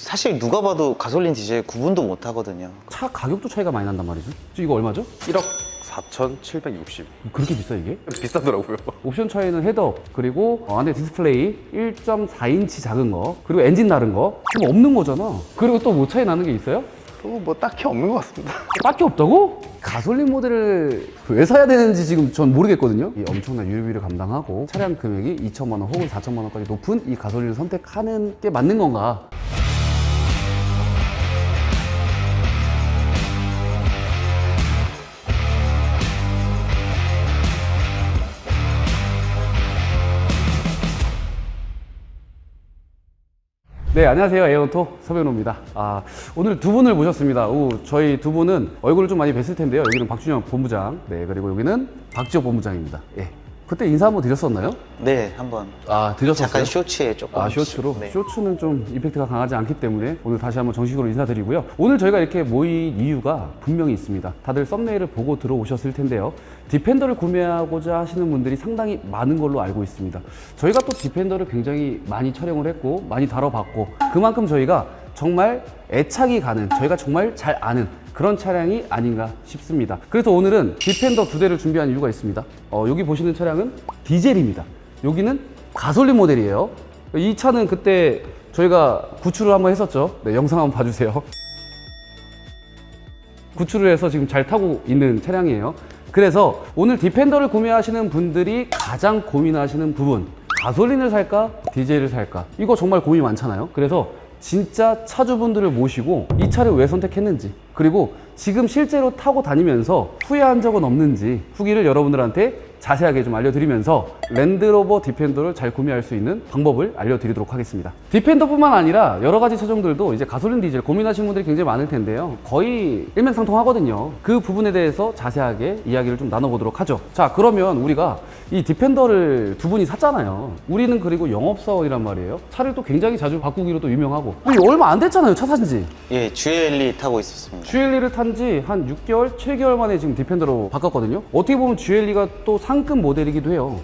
사실 누가 봐도 가솔린 디젤 구분도 못 하거든요. 차 가격도 차이가 많이 난단 말이죠. 지금 이거 얼마죠? 1억 4,760. 그렇게 비싸 이게? 비싸더라고요. 옵션 차이는 헤드업 그리고 어, 안에 디스플레이 1.4인치 작은 거 그리고 엔진 다른 거 지금 없는 거잖아. 그리고 또 뭐 차이 나는 게 있어요? 그리고 뭐 딱히 없는 것 같습니다. 밖에 없다고? 가솔린 모델을 왜 사야 되는지 지금 전 모르겠거든요. 이 엄청난 유류비를 감당하고 차량 금액이 2천만 원 혹은 4천만 원까지 높은 이 가솔린을 선택하는 게 맞는 건가? 네, 안녕하세요. 에어토 서변호입니다. 아, 오늘 두 분을 모셨습니다. 오, 저희 두 분은 얼굴을 좀 많이 뵀을 텐데요. 여기는 박준영 본부장, 네, 그리고 여기는 박지호 본부장입니다. 예. 그때 인사 한번 드렸었나요? 네, 한번 아, 드렸었어요? 잠깐 쇼츠에 조금. 아, 쇼츠로? 네. 쇼츠는 좀 임팩트가 강하지 않기 때문에 오늘 다시 한번 정식으로 인사드리고요. 오늘 저희가 이렇게 모인 이유가 분명히 있습니다. 다들 썸네일을 보고 들어오셨을 텐데요. 디펜더를 구매하고자 하시는 분들이 상당히 많은 걸로 알고 있습니다. 저희가 또 디펜더를 굉장히 많이 촬영을 했고, 많이 다뤄봤고, 그만큼 저희가 정말 애착이 가는, 저희가 정말 잘 아는 그런 차량이 아닌가 싶습니다. 그래서 오늘은 디펜더 두 대를 준비한 이유가 있습니다. 어, 여기 보시는 차량은 디젤입니다. 여기는 가솔린 모델이에요. 이 차는 그때 저희가 구출을 한번 했었죠. 네, 영상 한번 봐주세요. 구출을 해서 지금 잘 타고 있는 차량이에요. 그래서 오늘 디펜더를 구매하시는 분들이 가장 고민하시는 부분. 가솔린을 살까? 디젤을 살까? 이거 정말 고민이 많잖아요. 그래서 진짜 차주분들을 모시고 이 차를 왜 선택했는지 그리고 지금 실제로 타고 다니면서 후회한 적은 없는지 후기를 여러분들한테 자세하게 좀 알려드리면서 랜드로버 디펜더를 잘 구매할 수 있는 방법을 알려드리도록 하겠습니다. 디펜더뿐만 아니라 여러 가지 차종들도 이제 가솔린 디젤 고민하시는 분들이 굉장히 많을 텐데요. 거의 일맥상통하거든요. 그 부분에 대해서 자세하게 이야기를 좀 나눠보도록 하죠. 자, 그러면 우리가 이 디펜더를 두 분이 샀잖아요. 우리는 그리고 영업사원이란 말이에요. 차를 또 굉장히 자주 바꾸기로 또 유명하고. 근데 얼마 안 됐잖아요. 차 산 지. 예, GLE 타고 있었습니다. GLE를 탄 지 한 6개월, 7개월 만에 지금 디펜더로 바꿨거든요. 어떻게 보면 GLE가 또 상급 모델이기도 해요.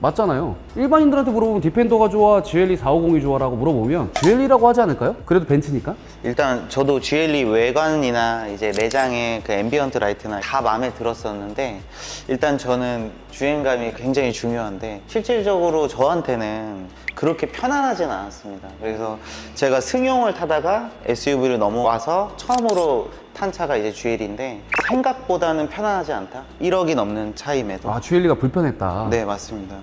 맞잖아요. 일반인들한테 물어보면 디펜더가 좋아, GLE 450이 좋아라고 물어보면 GLE라고 하지 않을까요? 그래도 벤츠니까. 일단 저도 GLE 외관이나 이제 내장의 그 앰비언트 라이트나 다 마음에 들었었는데 일단 저는 주행감이 굉장히 중요한데 실질적으로 저한테는 그렇게 편안하진 않았습니다. 그래서 제가 승용을 타다가 SUV를 넘어와서 처음으로 탄 차가 이제 GL인데 생각보다는 편안하지 않다. 1억이 넘는 차임에도. 아, GLE가 불편했다. 네, 맞습니다.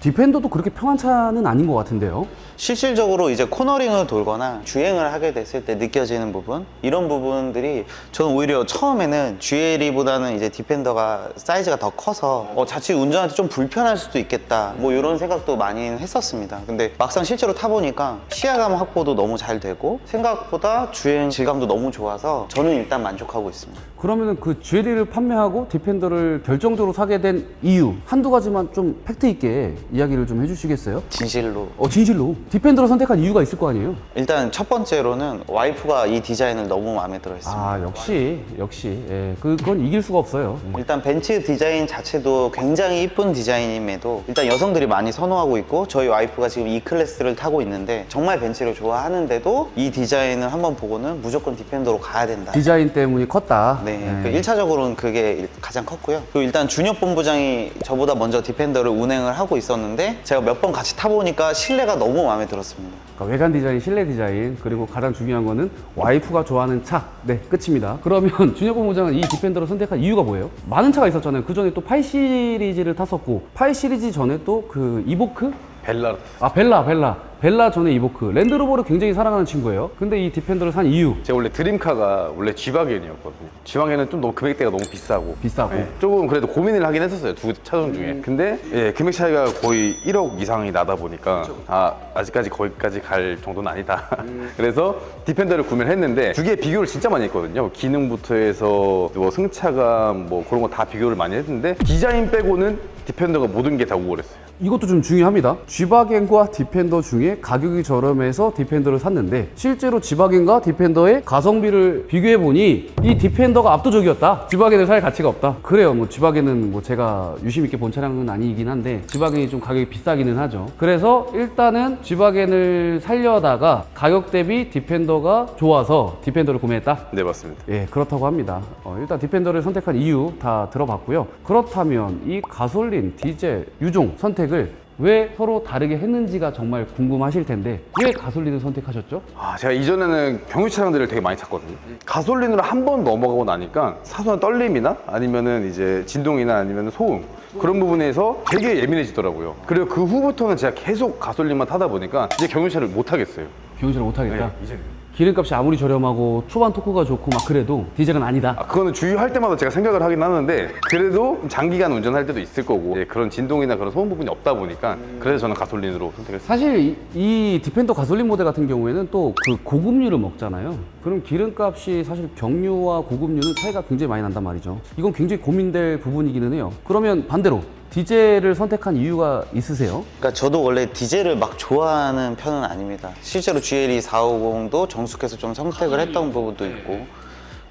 디펜더도 그렇게 편한 차는 아닌 것 같은데요. 실질적으로 이제 코너링을 돌거나 주행을 하게 됐을 때 느껴지는 부분 이런 부분들이 저는 오히려 처음에는 GLE보다는 이제 디펜더가 사이즈가 더 커서 어, 자칫 운전할 때 좀 불편할 수도 있겠다 뭐 이런 생각도 많이 했었습니다 근데 막상 실제로 타보니까 시야감 확보도 너무 잘 되고 생각보다 주행 질감도 너무 좋아서 저는 일단 만족하고 있습니다 그러면은 그 GLE를 판매하고 디펜더를 결정적으로 사게 된 이유 한두 가지만 좀 팩트 있게 이야기를 좀 해주시겠어요? 진실로 어 진실로 디펜더를 선택한 이유가 있을 거 아니에요? 일단 첫 번째로는 와이프가 이 디자인을 너무 마음에 들어 했습니다 아 역시 역시 예, 그건 이길 수가 없어요. 일단 벤츠 디자인 자체도 굉장히 이쁜 디자인임에도 일단 여성들이 많이 선호하고 있고 저희 와이프가 지금 E 클래스를 타고 있는데 정말 벤츠를 좋아하는데도 이 디자인을 한번 보고는 무조건 디펜더로 가야 된다. 디자인 때문이 컸다. 네, 그 1차적으로는 그게 가장 컸고요. 그리고 일단 준혁 본부장이 저보다 먼저 디펜더를 운행을 하고 있었는데 제가 몇 번 같이 타보니까 실내가 너무 마음에 들었습니다. 그러니까 외관 디자인, 실내 디자인, 그리고 가장 중요한 거는 와이프가 좋아하는 차. 네, 끝입니다. 그러면 준혁 본부장은 이 디펜더를 선택한 이유가 뭐예요? 많은 차가 있었잖아요. 그 전에 또 8 시리즈를 탔었고, 8 시리즈 전에 또 그 이보크? 벨라. 아, 벨라, 벨라. 벨라 전에 이보크. 랜드로버를 굉장히 사랑하는 친구예요. 근데 이 디펜더를 산 이유. 제가 원래 드림카가 원래 G바겐이었거든요. G바겐은 좀 너무 금액대가 너무 비싸고. 비싸고. 네, 조금 그래도 고민을 하긴 했었어요. 두 차종 중에. 근데 예, 금액 차이가 거의 1억 이상이 나다 보니까 아, 아직까지 거기까지 갈 정도는 아니다. 그래서 디펜더를 구매를 했는데 두 개 비교를 진짜 많이 했거든요. 기능부터 해서 뭐 승차감 뭐 그런 거 다 비교를 많이 했는데 디자인 빼고는 디펜더가 모든 게 다 우월했어요. 이것도 좀 중요합니다. G바겐과 디펜더 중에 가격이 저렴해서 디펜더를 샀는데 실제로 G바겐과 디펜더의 가성비를 비교해 보니 이 디펜더가 압도적이었다. G바겐을 살 가치가 없다. 그래요. 뭐 G바겐은 뭐 제가 유심 있게 본 차량은 아니긴 한데 G바겐이 좀 가격이 비싸기는 하죠. 그래서 일단은 G바겐을 살려다가 가격 대비 디펜더가 좋아서 디펜더를 구매했다. 네 맞습니다. 예, 그렇다고 합니다. 어, 일단 디펜더를 선택한 이유 다 들어봤고요. 그렇다면 이 가솔린, 디젤, 유종 선택 을 왜 서로 다르게 했는지가 정말 궁금하실 텐데 왜 가솔린을 선택하셨죠? 아, 제가 이전에는 경유 차량들을 되게 많이 탔거든요. 가솔린으로 한 번 넘어가고 나니까 사소한 떨림이나 아니면은 이제 진동이나 아니면 소음 그런 부분에서 되게 예민해지더라고요. 그리고 그 후부터는 제가 계속 가솔린만 타다 보니까 이제 경유차를 못 타겠어요. 경유차를 못하겠다. 이제. 기름값이 아무리 저렴하고 초반 토크가 좋고 막 그래도 디젤은 아니다. 아, 그거는 주유할 때마다 제가 생각을 하긴 하는데 그래도 장기간 운전할 때도 있을 거고 이제 그런 진동이나 그런 소음 부분이 없다 보니까 그래서 저는 가솔린으로 선택했어요. 사실 이, 이 디펜더 가솔린 모델 같은 경우에는 또 그 고급류를 먹잖아요. 그럼 기름값이 사실 경유와 고급류는 차이가 굉장히 많이 난단 말이죠. 이건 굉장히 고민될 부분이기는 해요. 그러면 반대로 디젤을 선택한 이유가 있으세요? 그러니까 저도 원래 디젤을 막 좋아하는 편은 아닙니다. 실제로 GLE 450도 정숙해서 좀 선택을 했던 부분도 있고.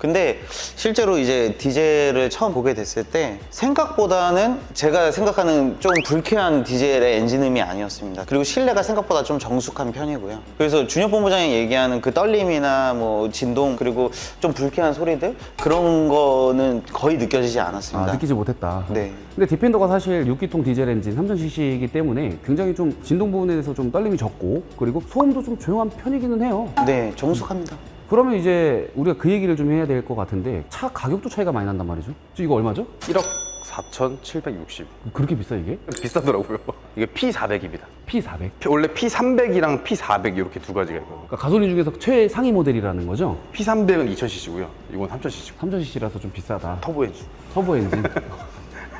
근데 실제로 이제 디젤을 처음 보게 됐을 때 생각보다는 제가 생각하는 좀 불쾌한 디젤의 엔진음이 아니었습니다. 그리고 실내가 생각보다 좀 정숙한 편이고요. 그래서 준혁 본부장이 얘기하는 그 떨림이나 뭐 진동 그리고 좀 불쾌한 소리들 그런 거는 거의 느껴지지 않았습니다. 아, 느끼지 못했다. 네. 근데 디펜더가 사실 6기통 디젤 엔진 3000cc이기 때문에 굉장히 좀 진동 부분에 대해서 좀 떨림이 적고 그리고 소음도 좀 조용한 편이기는 해요. 네, 정숙합니다. 그러면 이제 우리가 그 얘기를 좀 해야 될 것 같은데 차 가격도 차이가 많이 난단 말이죠. 저 이거 얼마죠? 1억 4,760. 그렇게 비싸 이게? 비싸더라고요. 이게 P400입니다. P400. 원래 P300이랑 P400 이렇게 두 가지가 있거든요. 그러니까 가솔린 중에서 최상위 모델이라는 거죠. P300은 2000cc고요. 이건 3000cc. 3000cc라서 좀 비싸다. 터보 엔진. 터보 엔진. 네,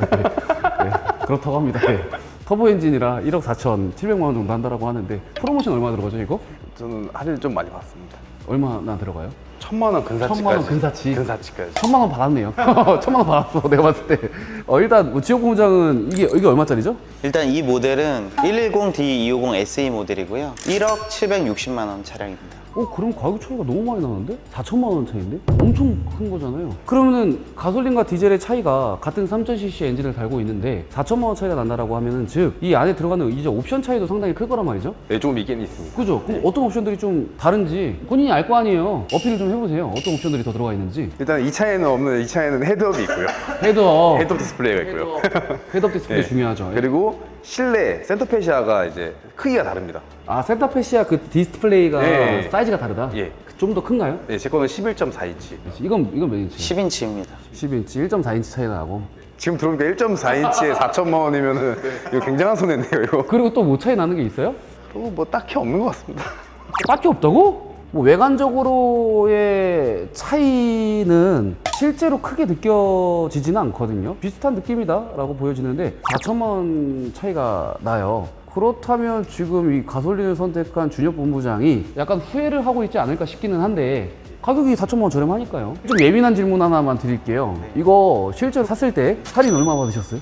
네, 그렇다고 합니다. 네. 터보 엔진이라 1억 4,700만 원 정도 한다라고 하는데 프로모션 얼마 들어가죠 이거? 저는 할인 좀 많이 받습니다. 얼마나 들어가요? 천만 원 근사치까지. 천만 원 근사치. 근사치까지. 천만 원 받았네요. 천만 원 받았어. 내가 봤을 때. 어, 일단 뭐 지역 공장은 이게 이게 얼마짜리죠? 일단 이 모델은 110D250 SE 모델이고요. 1억 760만 원 차량입니다. 어, 그럼 가격 차이가 너무 많이 나는데? 4천만 원 차이인데? 엄청 큰 거잖아요. 그러면은 가솔린과 디젤의 차이가 같은 3000cc 엔진을 달고 있는데 4천만 원 차이가 난다라고 하면은 즉 이 안에 들어가는 이제 옵션 차이도 상당히 클 거란 말이죠. 네, 조금 있긴 있습니다. 그죠? 그럼 어떤 옵션들이 좀 다른지 본인이 알 거 아니에요. 어필을 좀 해보세요. 어떤 옵션들이 더 들어가 있는지. 일단 이 차에는 없는 이 차에는 헤드업이 있고요. 헤드업. 헤드업 디스플레이가 있고요. 헤드업 디스플레이 네. 중요하죠. 그리고 실내 센터페시아가 이제 크기가 다릅니다. 아 센터페시아 그 디스플레이가 네. 사이즈가 다르다. 예. 좀 더 큰가요? 네, 제 거는 11.4인치. 이건 이건 몇 인치? 10인치입니다. 10인치, 1.4인치 차이가 나고. 지금 들어오니까 1.4인치에 4천만 원이면은 이거 굉장한 손해네요, 이거. 그리고 또 뭐 차이 나는 게 있어요? 그리고 뭐 딱히 없는 것 같습니다. 딱히 없다고? 뭐 외관적으로의 차이는 실제로 크게 느껴지지는 않거든요. 비슷한 느낌이다라고 보여지는데 4천만 원 차이가 나요. 그렇다면 지금 이 가솔린을 선택한 준혁 본부장이 약간 후회를 하고 있지 않을까 싶기는 한데 가격이 4천만 원 저렴하니까요. 좀 예민한 질문 하나만 드릴게요. 이거 실제로 샀을 때 할인 얼마 받으셨어요?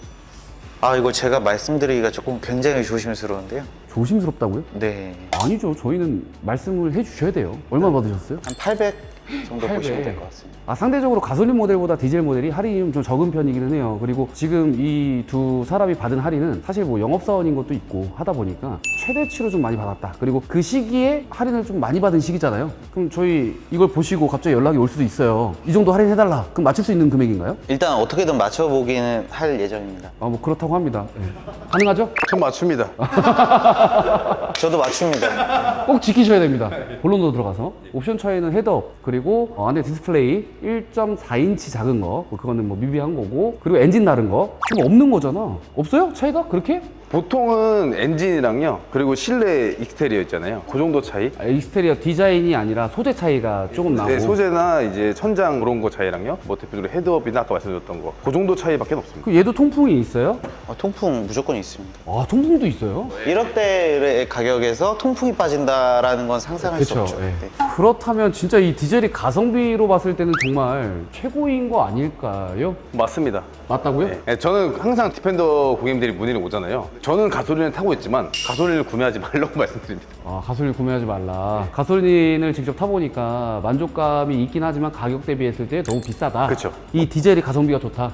아, 이거 제가 말씀드리기가 조금 굉장히 조심스러운데요. 조심스럽다고요? 네. 아니죠. 저희는 말씀을 해주셔야 돼요. 얼마 받으셨어요? 한 800 정도 800. 보시면 될 것 같습니다. 아, 상대적으로 가솔린 모델보다 디젤 모델이 할인이 좀 적은 편이기는 해요. 그리고 지금 이 두 사람이 받은 할인은 사실 뭐 영업사원인 것도 있고 하다 보니까 최대치로 좀 많이 받았다. 그리고 그 시기에 할인을 좀 많이 받은 시기잖아요. 그럼 저희 이걸 보시고 갑자기 연락이 올 수도 있어요. 이 정도 할인해달라. 그럼 맞출 수 있는 금액인가요? 일단 어떻게든 맞춰보기는 할 예정입니다. 아, 뭐 그렇다고 합니다. 네. 가능하죠? 전 맞춥니다. 저도 맞춥니다. 꼭 지키셔야 됩니다. 본론으로 들어가서 옵션 차이는 헤드업 그리고 어, 안에 디스플레이 1.4인치 작은 거뭐 그거는 뭐 미비한 거고 그리고 엔진 다른 거 지금 없는 거잖아. 없어요? 차이가 그렇게? 보통은 엔진이랑요, 그리고 실내 익스테리어 있잖아요. 그 정도 차이. 아, 익스테리어 디자인이 아니라 소재 차이가 조금 나고 네, 소재나 이제 천장 그런 거 차이랑요, 뭐 대표적으로 헤드업이나 아까 말씀드렸던 거, 그 정도 차이밖에 없습니다. 그 얘도 통풍이 있어요? 어, 통풍 무조건 있습니다. 아 통풍도 있어요? 1억대의 가격에서 통풍이 빠진다라는 건 상상할 수 그쵸, 없죠. 예. 네. 그렇다면 진짜 이 디젤이 가성비로 봤을 때는 정말 최고인 거 아닐까요? 맞습니다. 맞다고요? 네, 저는 항상 디펜더 고객님들이 문의를 오잖아요. 저는 가솔린을 타고 있지만 가솔린을 구매하지 말라고 말씀드립니다. 아, 가솔린 구매하지 말라. 가솔린을 직접 타보니까 만족감이 있긴 하지만 가격 대비했을 때 너무 비싸다. 그쵸. 이 디젤이 가성비가 좋다.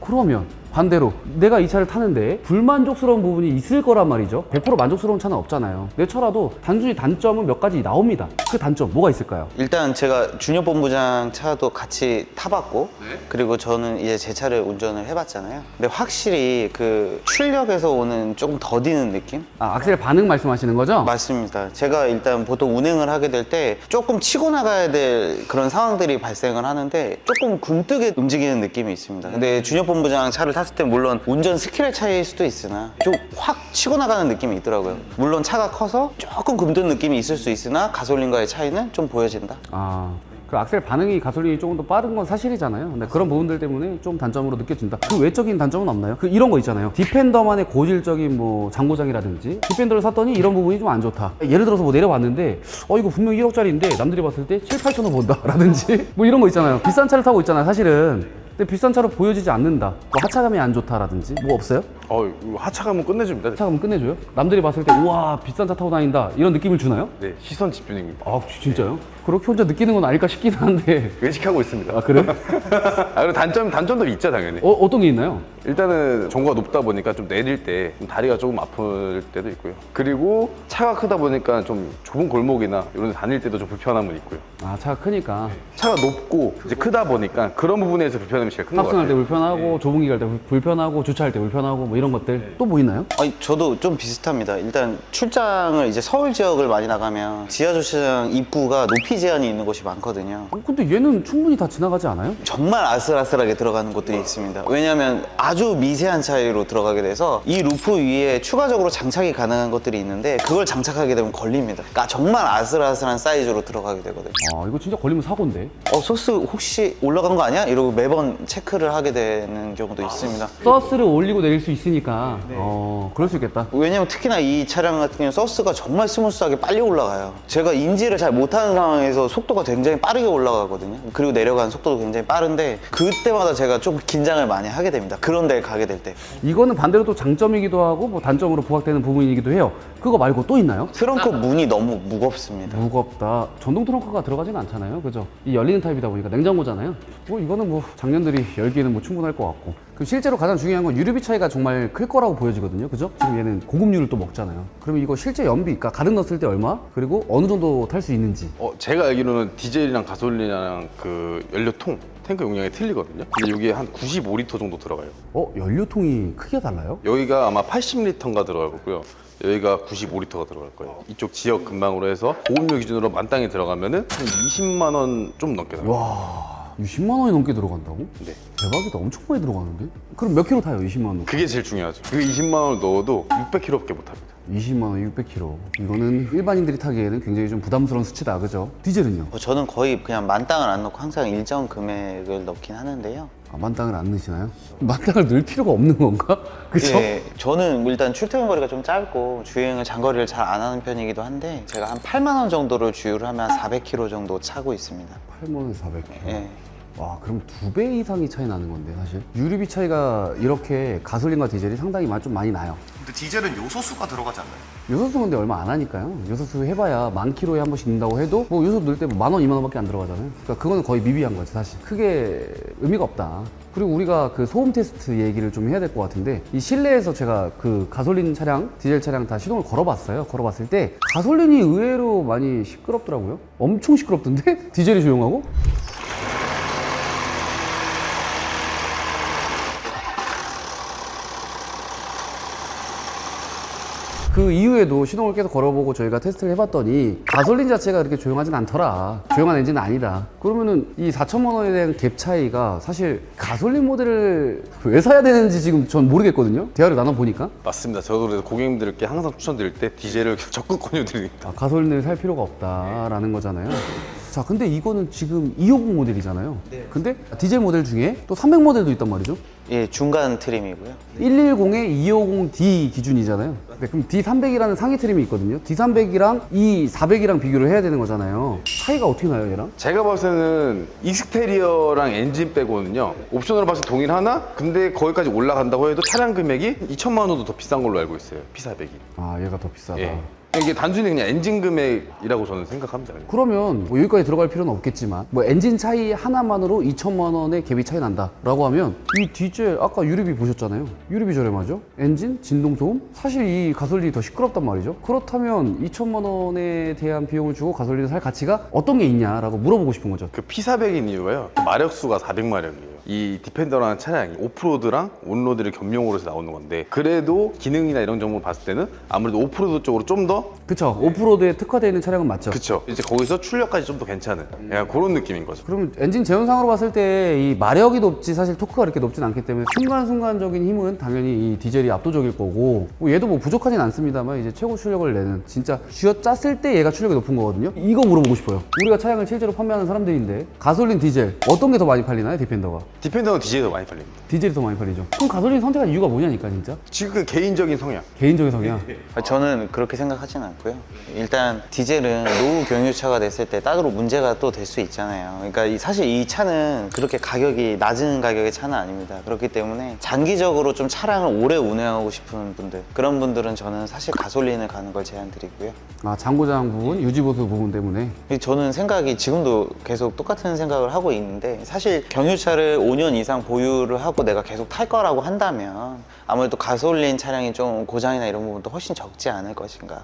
그러면 반대로 내가 이 차를 타는데 불만족스러운 부분이 있을 거란 말이죠. 100% 만족스러운 차는 없잖아요. 내 차라도 단순히 단점은 몇 가지 나옵니다. 그 단점 뭐가 있을까요? 일단 제가 준혁 본부장 차도 같이 타봤고 그리고 저는 이제 제 차를 운전을 해봤잖아요. 근데 확실히 그 출력에서 오는 조금 더디는 느낌? 아, 악셀 반응 말씀하시는 거죠? 맞습니다. 제가 일단 보통 운행을 하게 될 때 조금 치고 나가야 될 그런 상황들이 발생을 하는데 조금 굼뜨게 움직이는 느낌이 있습니다. 근데 준혁 본부장 차를 탔을 때 물론 운전 스킬의 차이일 수도 있으나 좀 확 치고 나가는 느낌이 있더라고요. 물론 차가 커서 조금 굼뜬 느낌이 있을 수 있으나 가솔린과의 차이는 좀 보여진다. 아, 그 악셀 반응이 가솔린이 조금 더 빠른 건 사실이잖아요. 근데 그런 부분들 때문에 좀 단점으로 느껴진다. 그 외적인 단점은 없나요? 그 이런 거 있잖아요. 디펜더만의 고질적인 뭐 장고장이라든지 디펜더를 샀더니 이런 부분이 좀 안 좋다. 예를 들어서 뭐 내려봤는데 어 이거 분명 1억짜리인데 남들이 봤을 때 7, 8천 원 본다라든지 뭐 이런 거 있잖아요. 비싼 차를 타고 있잖아요. 사실은. 근데 비싼 차로 보여지지 않는다. 뭐 하차감이 안 좋다라든지 뭐 없어요? 어, 이거 하차감은 끝내줍니다. 하차감은 끝내줘요? 남들이 봤을 때 우와 비싼 차 타고 다닌다 이런 느낌을 주나요? 네, 시선 집중입니다. 아 진짜요? 그렇게 혼자 느끼는 건 아닐까 싶긴 한데 외식하고 있습니다. 아 그래? 아, 그리고 단점, 단점도 있죠, 당연히. 어, 어떤 게 있나요? 일단은 정보가 높다 보니까 좀 내릴 때좀 다리가 조금 아플 때도 있고요. 그리고 차가 크다 보니까 좀 좁은 골목이나 이런 데 다닐 때도 좀 불편함은 있고요. 아 차가 크니까 차가 높고 이제 크다 보니까 그런 부분에서 불편함이 제일 큰 것 탑승할 때 같아요. 불편하고 좁은 길 갈 때 불편하고 주차할 때 불편하고 뭐 이런 것들 또뭐 있나요? 아니 저도 좀 비슷합니다. 일단 출장을 이제 서울 지역을 많이 나가면 지하 주차장 입구가 높이 제한이 있는 곳이 많거든요. 어, 근데 얘는 충분히 다 지나가지 않아요? 정말 아슬아슬하게 들어가는 곳들이 있습니다. 왜냐하면 아주 미세한 차이로 들어가게 돼서 이 루프 위에 추가적으로 장착이 가능한 것들이 있는데 그걸 장착하게 되면 걸립니다. 그러니까 정말 아슬아슬한 사이즈로 들어가게 되거든요. 아 이거 진짜 걸리면 사고인데 어 소스 혹시 올라간 거 아니야? 이러고 매번 체크를 하게 되는 경우도 있습니다. 서스를 올리고 내릴 수 있으니까 어 그럴 수 있겠다 왜냐면 특히나 이 차량 같은 경우는 서스가 정말 스무스하게 빨리 올라가요. 제가 인지를 잘 못하는 상황에서 속도가 굉장히 빠르게 올라가거든요. 그리고 내려가는 속도도 굉장히 빠른데 그때마다 제가 좀 긴장을 많이 하게 됩니다. 그런 데 가게 될 때. 이거는 반대로 또 장점이기도 하고 뭐 단점으로 부각되는 부분이기도 해요 그거 말고 또 있나요? 트렁크 문이 너무 무겁습니다. 무겁다 전동 트렁크가 들어가진 않잖아요 그죠? 이 열리는 타입이다 보니까 냉장고잖아요 뭐 이거는 뭐 작년들이 열기는 뭐 충분할 것 같고 그럼 실제로 가장 중요한 건 유류비 차이가 정말 클 거라고 보여지거든요 그죠? 지금 얘는 고급유를 또 먹잖아요 그러면 이거 실제 연비 그러니까 가득 넣었을 때 얼마? 그리고 어느 정도 탈 수 있는지 어, 제가 알기로는 디젤이랑 가솔린이랑 그 연료통 탱크 용량이 틀리거든요. 근데 여기에 한 95리터 정도 들어가요. 어? 연료통이 크게 달라요? 여기가 아마 80리터인가 들어갈 거고요. 여기가 95리터가 들어갈 거예요. 이쪽 지역 근방으로 해서 보험료 기준으로 만땅에 들어가면은 한 20만 원 좀 넘게 나와요. 와 20만 원이 넘게 들어간다고? 네. 대박이다 엄청 많이 들어가는데? 그럼 몇 킬로 타요 20만 원? 그게 제일 중요하죠. 그 20만 원을 넣어도 600km밖에 못 합니다. 20만 원 600km 이거는 일반인들이 타기에는 굉장히 좀 부담스러운 수치다 그죠? 디젤은요? 어, 저는 거의 그냥 만땅을 안 넣고 항상 일정 금액을 넣긴 하는데요. 아, 만땅을 안 넣으시나요? 만땅을 넣을 필요가 없는 건가? 그죠? 예, 저는 일단 출퇴근 거리가 좀 짧고 주행을 장거리를 잘 안 하는 편이기도 한데 제가 한 8만 원 정도를 주유를 하면 한 400km 정도 차고 있습니다. 8만 원 400km 예. 와 그럼 두 배 이상이 차이 나는 건데 사실 유류비 차이가 이렇게 가솔린과 디젤이 상당히 마- 좀 많이 나요 근데 디젤은 요소수가 들어가지 않나요? 요소수 근데 얼마 안 하니까요 요소수 해봐야 만 킬로에 한 번씩 넣는다고 해도 뭐 요소 넣을 때 만 원, 이만 원밖에 안 들어가잖아요 그러니까 그거는 거의 미비한 거지 사실 크게 의미가 없다 그리고 우리가 그 소음 테스트 얘기를 좀 해야 될 것 같은데 이 실내에서 제가 그 가솔린 차량, 디젤 차량 다 시동을 걸어봤어요 걸어봤을 때 가솔린이 의외로 많이 시끄럽더라고요 엄청 시끄럽던데? 디젤이 조용하고? 그 이후에도 시동을 계속 걸어보고 저희가 테스트를 해봤더니 가솔린 자체가 그렇게 조용하진 않더라. 조용한 엔진은 아니다. 그러면은 이 4천만 원에 대한 갭 차이가 사실 가솔린 모델을 왜 사야 되는지 지금 전 모르겠거든요. 대화를 나눠보니까. 맞습니다. 저도 그래서 고객님들께 항상 추천드릴 때 디젤을 적극 권유드립니다. 아, 가솔린을 살 필요가 없다라는 거잖아요. 자, 근데 이거는 지금 250 모델이잖아요. 근데 디젤 모델 중에 또 300 모델도 있단 말이죠. 예, 중간 트림이고요. 110에 250D 기준이잖아요. 네, 그럼 D300이라는 상위 트림이 있거든요. D300이랑 이 400이랑 비교를 해야 되는 거잖아요. 차이가 어떻게 나요, 얘랑? 제가 봤을 때는 익스테리어랑 엔진 빼고는요 옵션으로 봤을 때 동일하나? 근데 거기까지 올라간다고 해도 차량 금액이 2천만 원도 더 비싼 걸로 알고 있어요 P400이 아, 얘가 더 비싸다. 예. 이게 단순히 그냥 엔진 금액이라고 저는 생각합니다 그냥. 그러면 뭐 여기까지 들어갈 필요는 없겠지만 뭐 엔진 차이 하나만으로 2천만 원의 갭이 차이 난다라고 하면 이 디젤 아까 유류비 보셨잖아요. 유류비 저렴하죠. 엔진, 진동 소음 사실 이 가솔린이 더 시끄럽단 말이죠. 그렇다면 2천만 원에 대한 비용을 주고 가솔린을 살 가치가 어떤 게 있냐라고 물어보고 싶은 거죠. 그 P400인 이유가요 마력수가 400마력이에요 이 디펜더라는 차량이 오프로드랑 온로드를 겸용으로 해서 나오는 건데 그래도 기능이나 이런 점으로 봤을 때는 아무래도 오프로드 쪽으로 좀더 그쵸. 오프로드에 특화되어 있는 차량은 맞죠. 그쵸. 이제 거기서 출력까지 좀 더 괜찮은 약간 그런 느낌인 거죠. 그럼 엔진 제원상으로 봤을 때 이 마력이 높지 사실 토크가 그렇게 높진 않기 때문에 순간순간적인 힘은 당연히 이 디젤이 압도적일 거고 뭐 얘도 뭐 부족하진 않습니다만 이제 최고 출력을 내는 진짜 쥐어 짰을 때 얘가 출력이 높은 거거든요. 이거 물어보고 싶어요. 우리가 차량을 실제로 판매하는 사람들인데 가솔린 디젤 어떤 게 더 많이 팔리나요 디펜더가? 디펜더는 디젤이 더 많이 팔립니다. 디젤이 더 많이 팔리죠. 그럼 가솔린 선택한 이유가 뭐냐니까 진짜? 지금 그 개인적인 성향. 개인적인 성향? 아, 저는 그렇게 생각하 진 않고요. 일단 디젤은 노후 경유차가 됐을 때 따로 문제가 또 될 수 있잖아요. 그러니까 이- 사실 이 차는 그렇게 가격이 낮은 가격의 차는 아닙니다. 그렇기 때문에 장기적으로 좀 차량을 오래 운행하고 싶은 분들 그런 분들은 저는 사실 가솔린을 가는 걸 제안드리고요. 아 장고장 부분 유지보수 부분 때문에 저는 생각이 지금도 계속 똑같은 생각을 하고 있는데 사실 경유차를 5년 이상 보유를 하고 내가 계속 탈 거라고 한다면 아무래도 가솔린 차량이 좀 고장이나 이런 부분도 훨씬 적지 않을 것인가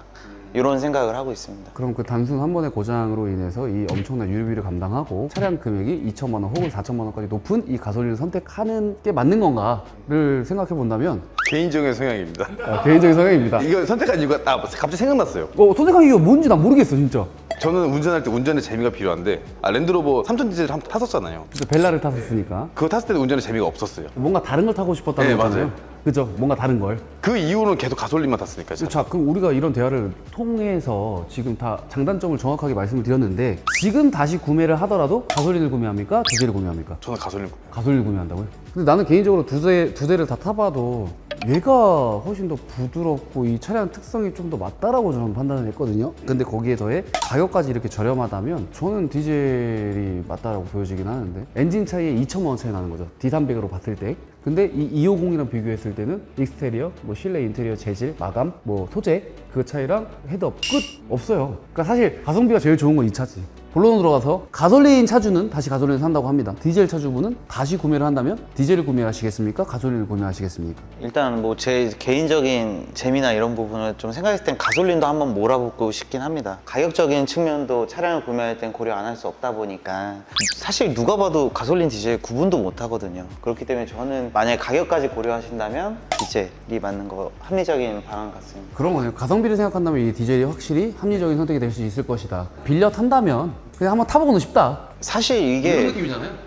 이런 생각을 하고 있습니다. 그럼 그 단순 한 번의 고장으로 인해서 이 엄청난 유류비를 감당하고 차량 금액이 2천만 원 혹은 4천만 원까지 높은 이 가솔린을 선택하는 게 맞는 건가를 생각해 본다면 개인적인 성향입니다 아, 개인적인 성향입니다. 이거 선택한 이유가 아 갑자기 생각났어요 어, 선택한 이유가 뭔지 난 모르겠어 진짜. 저는 운전할 때 운전의 재미가 필요한데 아, 랜드로버 3000 디젤 한번 탔었잖아요 그래서 벨라를 탔었으니까 그거 탔을 때도 운전의 재미가 없었어요 뭔가 다른 걸 타고 싶었다는 네, 거잖아요. 맞아요. 그죠? 뭔가 다른 걸. 그 이후로는 계속 가솔린만 탔으니까. 자, 그럼 우리가 이런 대화를 통해서 지금 다 장단점을 정확하게 말씀을 드렸는데 지금 다시 구매를 하더라도 가솔린을 구매합니까? 디젤을 구매합니까? 저는 가솔린 가솔린 구매한다고요? 근데 나는 개인적으로 두 대, 두 대를 다 타봐도 얘가 훨씬 더 부드럽고 이 차량 특성이 좀 더 맞다라고 저는 판단을 했거든요. 근데 거기에 더해 가격까지 이렇게 저렴하다면 저는 디젤이 맞다라고 보여지긴 하는데 엔진 차이에 2천만 원 차이 나는 거죠. D300으로 봤을 때. 근데 이 250이랑 비교했을 때는 익스테리어, 뭐 실내 인테리어 재질, 마감, 뭐 소재 그 차이랑 헤드업 끝 없어요. 그러니까 사실 가성비가 제일 좋은 건 이 차지. 본론으로 들어가서 가솔린 차주는 다시 가솔린을 산다고 합니다. 디젤 차주분은 다시 구매를 한다면 디젤을 구매하시겠습니까? 가솔린을 구매하시겠습니까? 일단 뭐 제 개인적인 재미나 이런 부분을 좀 생각했을 땐 가솔린도 한번 몰아보고 싶긴 합니다. 가격적인 측면도 차량을 구매할 땐 고려 안 할 수 없다 보니까 사실 누가 봐도 가솔린 디젤 구분도 못 하거든요. 그렇기 때문에 저는 만약에 가격까지 고려하신다면 디젤이 맞는 거 합리적인 방안 같습니다. 그런 거네요. 가성비를 생각한다면 이 디젤이 확실히 합리적인 선택이 될 수 있을 것이다. 빌려 탄다면 그냥 한번 타보고는 싶다. 사실 이게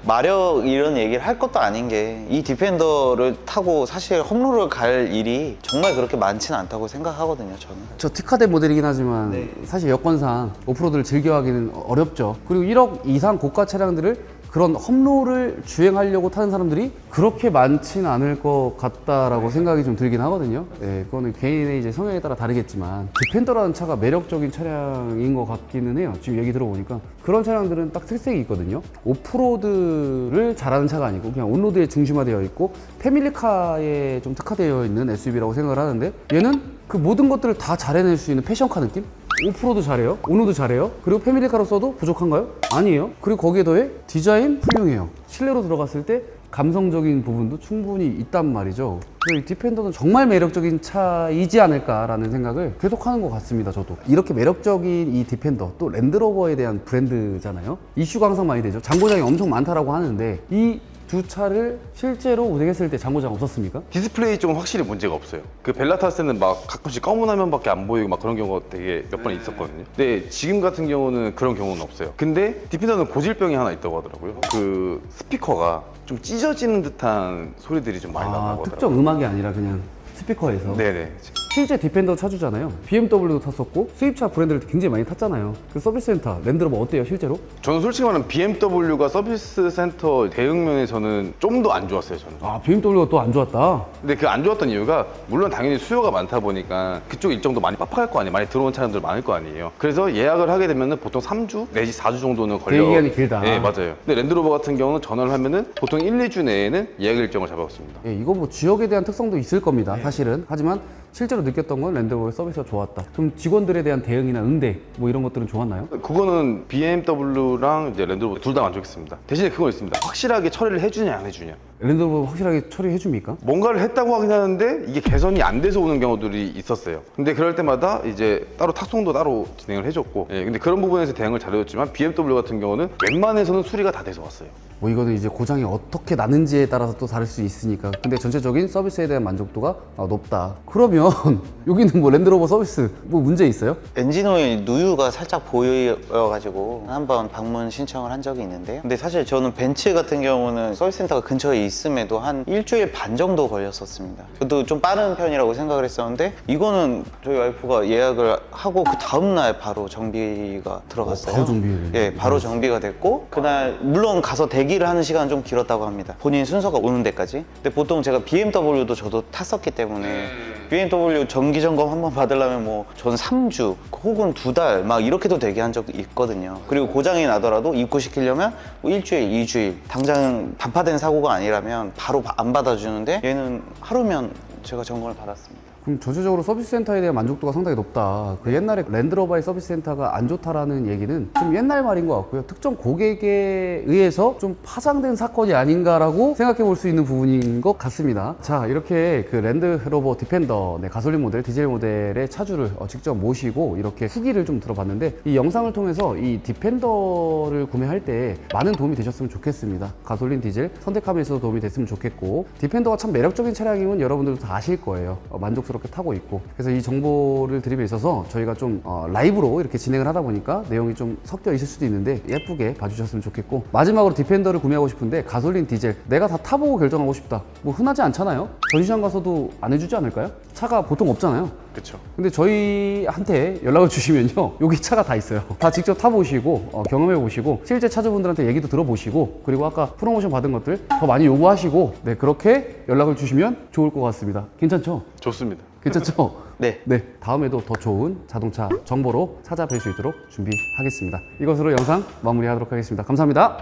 마력 이런 얘기를 할 것도 아닌 게 이 디펜더를 타고 사실 홈로를 갈 일이 정말 그렇게 많지는 않다고 생각하거든요, 저는. 저 특화된 모델이긴 하지만 사실 여건상 오프로드를 즐겨 하기는 어렵죠. 그리고 1억 이상 고가 차량들을 그런 험로를 주행하려고 타는 사람들이 그렇게 많지는 않을 것 같다라고 생각이 좀 들긴 하거든요. 네, 그거는 개인의 이제 성향에 따라 다르겠지만 디펜더라는 차가 매력적인 차량인 것 같기는 해요. 지금 얘기 들어보니까 그런 차량들은 딱 특색이 있거든요. 오프로드를 잘하는 차가 아니고 그냥 온로드에 중심화되어 있고 패밀리카에 좀 특화되어 있는 SUV라고 생각을 하는데 얘는 그 모든 것들을 다 잘해낼 수 있는 패션카 느낌? 오프로드 잘해요? 온로드 잘해요? 그리고 패밀리카로 써도 부족한가요? 아니에요. 그리고 거기에 더해 디자인 훌륭해요. 실내로 들어갔을 때 감성적인 부분도 충분히 있단 말이죠. 그래서 이 디펜더는 정말 매력적인 차이지 않을까라는 생각을 계속 하는 것 같습니다, 저도. 이렇게 매력적인 이 디펜더, 또 랜드로버에 대한 브랜드잖아요. 이슈가 항상 많이 되죠. 장고장이 엄청 많다라고 하는데 이 두 차를 실제로 운행했을 때 장고장 없었습니까? 디스플레이 쪽은 확실히 문제가 없어요. 그 벨라 탔을 때는 막 가끔씩 검은 화면밖에 안 보이고 막 그런 경우가 되게 몇 번 있었거든요. 근데 지금 같은 경우는 그런 경우는 없어요. 근데 디펜더는 고질병이 하나 있다고 하더라고요. 그 스피커가 좀 찢어지는 듯한 소리들이 좀 많이 아, 나다고 하더라고요. 특정 음악이 아니라 그냥 스피커에서. 네네. 실제 디펜더 차주잖아요. BMW도 탔었고 수입차 브랜드를 굉장히 많이 탔잖아요. 그 서비스 센터 랜드로버 어때요 실제로? 저는 솔직히 말하면 BMW가 서비스 센터 대응 면에서는 좀 더 안 좋았어요, 저는. 아 BMW가 또 안 좋았다. 근데 그 안 좋았던 이유가 물론 당연히 수요가 많다 보니까 그쪽 일정도 많이 빡빡할 거 아니에요. 많이 들어온 차량들 많을 거 아니에요. 그래서 예약을 하게 되면 보통 3주 내지 4주 정도는 걸려. 대기간이 길다. 네, 맞아요. 근데 랜드로버 같은 경우는 전화를 하면은 보통 1, 2주 내에는 예약 일정을 잡아왔습니다. 예, 이거 뭐 지역에 대한 특성도 있을 겁니다. 사실은. 하지만 실제로 느꼈던 건 랜드로버의 서비스가 좋았다. 좀 직원들에 대한 대응이나 응대 뭐 이런 것들은 좋았나요? 그거는 BMW랑 이제 랜드로버 둘 다 만족했습니다. 대신에 그건 있습니다. 확실하게 처리를 해주냐 안 해주냐. 랜드로버 확실하게 처리해 줍니까? 뭔가를 했다고 하긴 하는데 이게 개선이 안 돼서 오는 경우들이 있었어요. 근데 그럴 때마다 이제 따로 탁송도 따로 진행을 해줬고, 예, 근데 그런 부분에서 대응을 잘해줬지만 BMW 같은 경우는 웬만해서는 수리가 다 돼서 왔어요. 뭐 이거는 이제 고장이 어떻게 나는지에 따라서 또 다를 수 있으니까. 근데 전체적인 서비스에 대한 만족도가 아, 높다. 그러면 여기는 뭐 랜드로버 서비스 뭐 문제 있어요? 엔진오일 누유가 살짝 보여가지고 한번 방문 신청을 한 적이 있는데요. 근데 사실 저는 벤츠 같은 경우는 서비스 센터가 근처에 있음에도 한 일주일 반 정도 걸렸었습니다. 저도 좀 빠른 편이라고 생각을 했었는데 이거는 저희 와이프가 예약을 하고 그 다음 날 바로 정비가 들어갔어요. 바로 정비를. 예, 바로 정비가 됐고 그날 물론 가서 대기를 하는 시간은 좀 길었다고 합니다. 본인 순서가 오는 데까지. 근데 보통 제가 BMW도 저도 탔었기 때문에 BMW 정기 점검 한 번 받으려면 뭐 전 3주 혹은 두 달 막 이렇게도 대기한 적도 있거든요. 그리고 고장이 나더라도 입고시키려면 뭐 일주일, 이주일 당장 반파된 사고가 아니라 면 바로 바- 안 받아주는데 얘는 하루면 제가 점검을 받았습니다. 그럼 전체적으로 서비스 센터에 대한 만족도가 상당히 높다. 그 옛날에 랜드로버의 서비스 센터가 안 좋다라는 얘기는 좀 옛날 말인 것 같고요. 특정 고객에 의해서 좀 파장된 사건이 아닌가라고 생각해 볼 수 있는 부분인 것 같습니다. 자, 이렇게 그 랜드로버 디펜더 네, 가솔린 모델, 디젤 모델의 차주를 어, 직접 모시고 이렇게 후기를 좀 들어봤는데 이 영상을 통해서 이 디펜더를 구매할 때 많은 도움이 되셨으면 좋겠습니다. 가솔린, 디젤 선택함에 있어서 도움이 됐으면 좋겠고 디펜더가 참 매력적인 차량임은 여러분들도 다 아실 거예요. 어, 만족스 럽게 타고 있고 그래서 이 정보를 드림에 있어서 저희가 좀 어, 라이브로 이렇게 진행을 하다 보니까 내용이 좀 섞여 있을 수도 있는데 예쁘게 봐주셨으면 좋겠고 마지막으로 디펜더를 구매하고 싶은데 가솔린, 디젤 내가 다 타보고 결정하고 싶다. 뭐 흔하지 않잖아요. 전시장 가서도 안 해주지 않을까요? 차가 보통 없잖아요. 그쵸. 근데 저희한테 연락을 주시면요 여기 차가 다 있어요 다 직접 타보시고 어, 경험해 보시고 실제 차주분들한테 얘기도 들어보시고 그리고 아까 프로모션 받은 것들 더 많이 요구하시고 네 그렇게 연락을 주시면 좋을 것 같습니다 괜찮죠? 좋습니다. 괜찮죠? 네. 네 다음에도 더 좋은 자동차 정보로 찾아뵐 수 있도록 준비하겠습니다 이것으로 영상 마무리하도록 하겠습니다 감사합니다